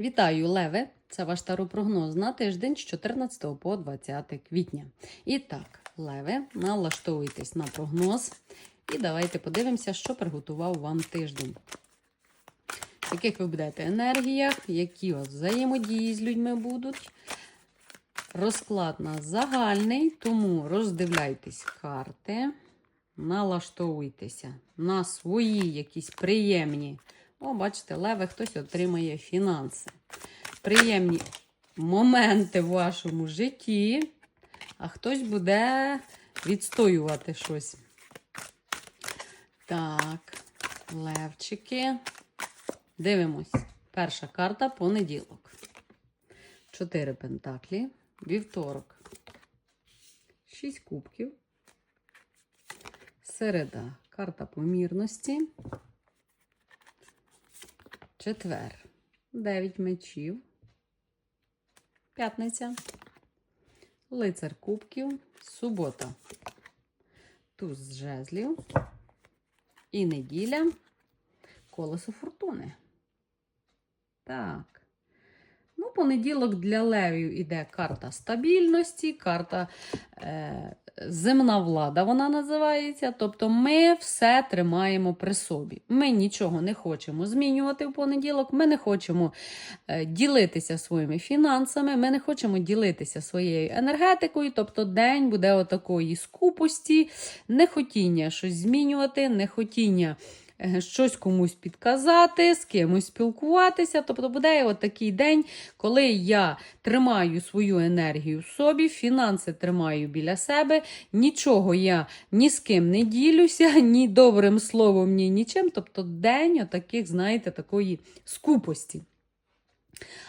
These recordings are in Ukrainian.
Вітаю, Леве! Це ваш таропрогноз на тиждень з 14 по 20 квітня. І так, Леве, налаштовуйтесь на прогноз і давайте подивимося, що приготував вам тиждень. В яких ви будете енергіях, які у вас взаємодії з людьми будуть. Розклад на загальний, тому роздивляйтесь карти, налаштовуйтеся на свої якісь приємні. О, бачите, леве хтось отримає фінанси. Приємні моменти в вашому житті, а хтось буде відстоювати щось. Так, левчики. Дивимось. Перша карта понеділок. Чотири пентаклі. Вівторок. Шість кубків. Середа. Карта помірності. Четвер. Дев'ять мечів. П'ятниця. Лицар кубків. Субота. Туз жезлів. І неділя. Колесо фортуни. Так. Ну, понеділок для левів іде карта стабільності, карта е, земна влада, вона називається. Тобто ми все тримаємо при собі. Ми нічого не хочемо змінювати в понеділок, ми не хочемо е, ділитися своїми фінансами, ми не хочемо ділитися своєю енергетикою. Тобто день буде отакої скупості, нехотіння щось змінювати, нехотіння щось комусь підказати, з кимось спілкуватися. Тобто буде от такий день, коли я тримаю свою енергію в собі, фінанси тримаю біля себе, нічого я ні з ким не ділюся, ні добрим словом, ні нічим. Тобто день отаких, знаєте, такої скупості.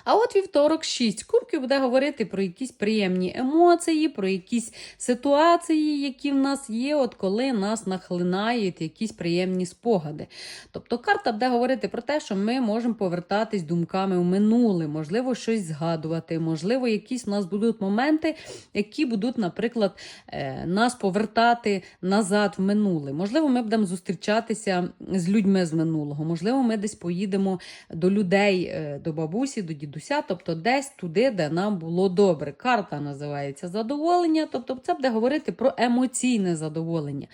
А от вівторок, 6 кубків буде говорити про якісь приємні емоції, про якісь ситуації, які в нас є, от коли нас нахлинають якісь приємні спогади. Тобто карта буде говорити про те, що ми можемо повертатись думками в минуле, можливо, щось згадувати, можливо, якісь у нас будуть моменти, які будуть, наприклад, е, нас повертати назад в минуле. Можливо, ми будемо зустрічатися з людьми з минулого, можливо, ми десь поїдемо до людей, е, до бабусі, до дідуся, тобто десь туди, де нам було добре. Карта називається задоволення, тобто це буде говорити про емоційне задоволення.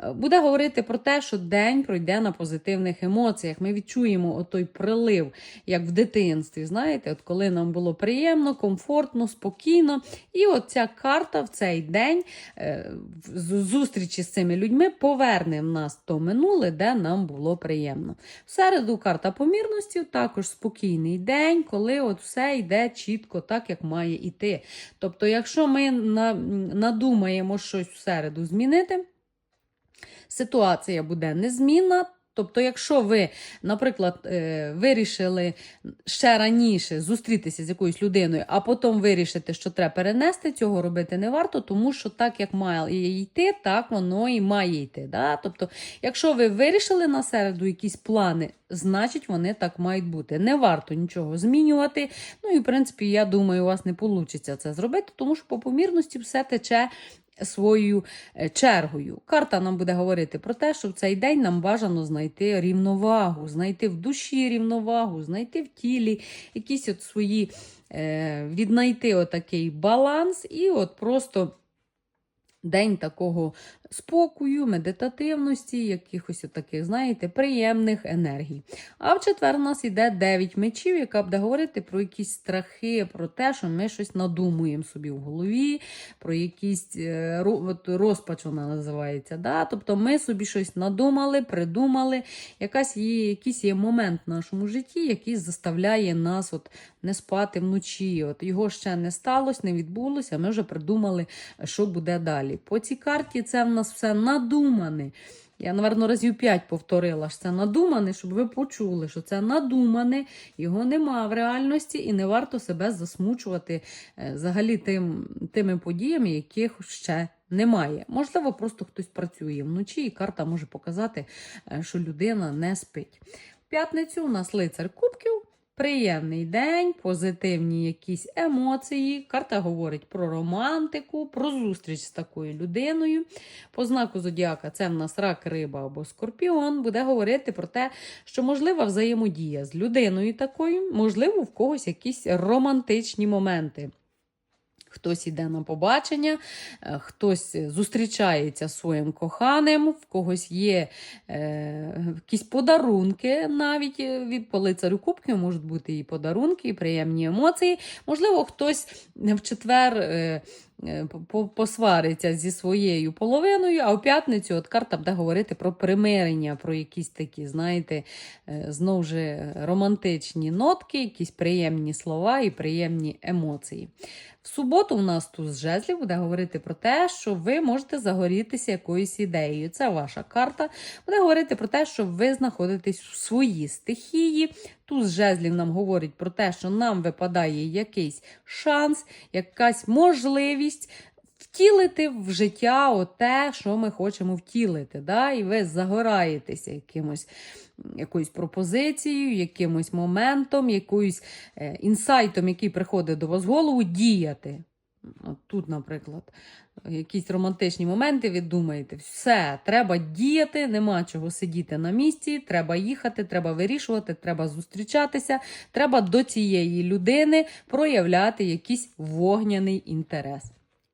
Е, Буде говорити про те, що день пройде на позитивних емоціях. Ми відчуємо отой прилив, як в дитинстві. Знаєте, от коли нам було приємно, комфортно, спокійно. І от ця карта в цей день е, зустрічі з цими людьми поверне в нас то минуле, де нам було приємно. В середу карта помірності, також спокійний день, коли от все йде чітко так, як має йти. Тобто, якщо ми на, надумаємо щось в середу змінити, ситуація буде незмінна. Тобто, якщо ви, наприклад, е, вирішили ще раніше зустрітися з якоюсь людиною, а потім вирішите, що треба перенести, цього робити не варто, тому що так, як має йти, так воно і має йти. Да? Тобто, якщо ви вирішили на середу якісь плани, значить вони так мають бути. Не варто нічого змінювати. Ну і в принципі, я думаю, у вас не вийде це зробити, тому що по помірності все тече своєю е, чергою. Карта нам буде говорити про те, що в цей день нам бажано знайти рівновагу, знайти в душі рівновагу, знайти в тілі якісь от свої, е, віднайти отакий баланс і от просто. День такого спокою, медитативності, якихось таких, знаєте, приємних енергій. А в четвер у нас йде 9 мечів, яка буде говорити про якісь страхи, про те, що ми щось надумуємо собі в голові, про якісь е, розпач вона називається. Да? Тобто ми собі щось надумали, придумали. Якась є, якийсь є момент в нашому житті, який заставляє нас от не спати вночі. От його ще не сталося, не відбулося. Ми вже придумали, що буде далі. По цій карті це в нас все надумане. Я, напевно, разів п'ять повторила, що це надумане, щоб ви почули, що це надумане, його нема в реальності, і не варто себе засмучувати е, взагалі тим, тими подіями, яких ще немає. Можливо, просто хтось працює вночі, і карта може показати, е, що людина не спить. В п'ятницю у нас лицар кубків. Приємний день, позитивні якісь емоції. Карта говорить про романтику, про зустріч з такою людиною. По знаку зодіака це в нас рак, риба або скорпіон. Буде говорити про те, що можлива взаємодія з людиною такою, можливо, в когось якісь романтичні моменти. Хтось іде на побачення, е, хтось зустрічається своїм коханим, в когось є е, якісь подарунки навіть е, від лицарю кубків, можуть бути і подарунки, і приємні емоції. Можливо, хтось в четвер. Е, посвариться зі своєю половиною, а у п'ятницю от карта буде говорити про примирення, про якісь такі, знаєте, е, знову ж романтичні нотки, якісь приємні слова і приємні емоції. В суботу у нас тут з жезлів буде говорити про те, що ви можете загорітися якоюсь ідеєю. Це ваша карта. Буде говорити про те, що ви знаходитесь в своїй стихії. Тут з жезлів нам говорить про те, що нам випадає якийсь шанс, якась можливість. Втілити в життя те, що ми хочемо втілити. Да? І ви загораєтеся якимось, якоюсь пропозицією, якимось моментом, якоюсь е, інсайтом, який приходить до вас в голову, діяти. От тут, наприклад, якісь романтичні моменти, ви думаєте, все, треба діяти, нема чого сидіти на місці, треба їхати, треба вирішувати, треба зустрічатися, треба до цієї людини проявляти якийсь вогняний інтерес.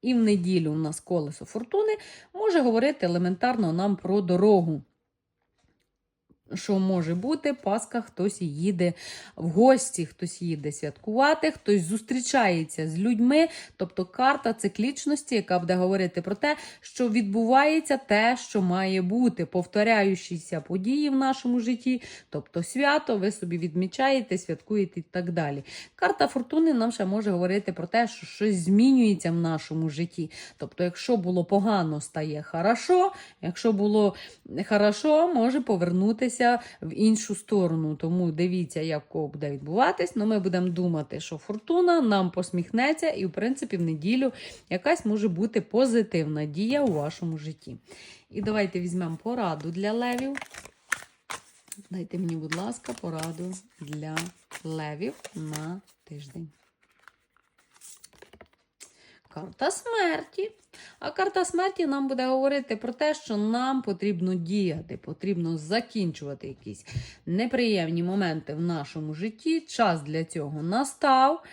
І в неділю у нас колесо фортуни може говорити елементарно нам про дорогу. Що може бути, Пасха хтось їде в гості, хтось їде святкувати, хтось зустрічається з людьми, тобто карта циклічності, яка буде говорити про те, що відбувається те, що має бути, повторяючіся події в нашому житті, тобто свято, ви собі відмічаєте, святкуєте і так далі. Карта фортуни нам ще може говорити про те, що щось змінюється в нашому житті. Тобто, якщо було погано, стає хорошо, якщо було хорошо, може повернутися в іншу сторону. Тому дивіться, як кого буде відбуватись. Ну, ми будемо думати, що фортуна нам посміхнеться, і, в принципі, в неділю якась може бути позитивна дія у вашому житті. І давайте візьмемо пораду для левів. Дайте мені, будь ласка, пораду для левів на тиждень. Карта смерті. А карта смерті нам буде говорити про те, що нам потрібно діяти, потрібно закінчувати якісь неприємні моменти в нашому житті. Час для цього настав.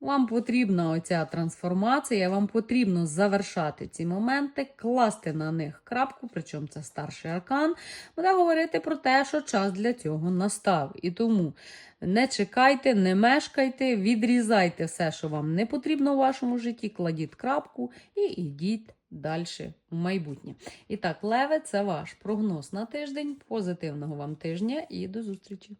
Вам потрібна оця трансформація, вам потрібно завершати ці моменти, класти на них крапку, причому це старший аркан, буде говорити про те, що час для цього настав. І тому не чекайте, не мешкайте, відрізайте все, що вам не потрібно у вашому житті, кладіть крапку і йдіть далі в майбутнє. І так, леве, це ваш прогноз на тиждень. Позитивного вам тижня і до зустрічі!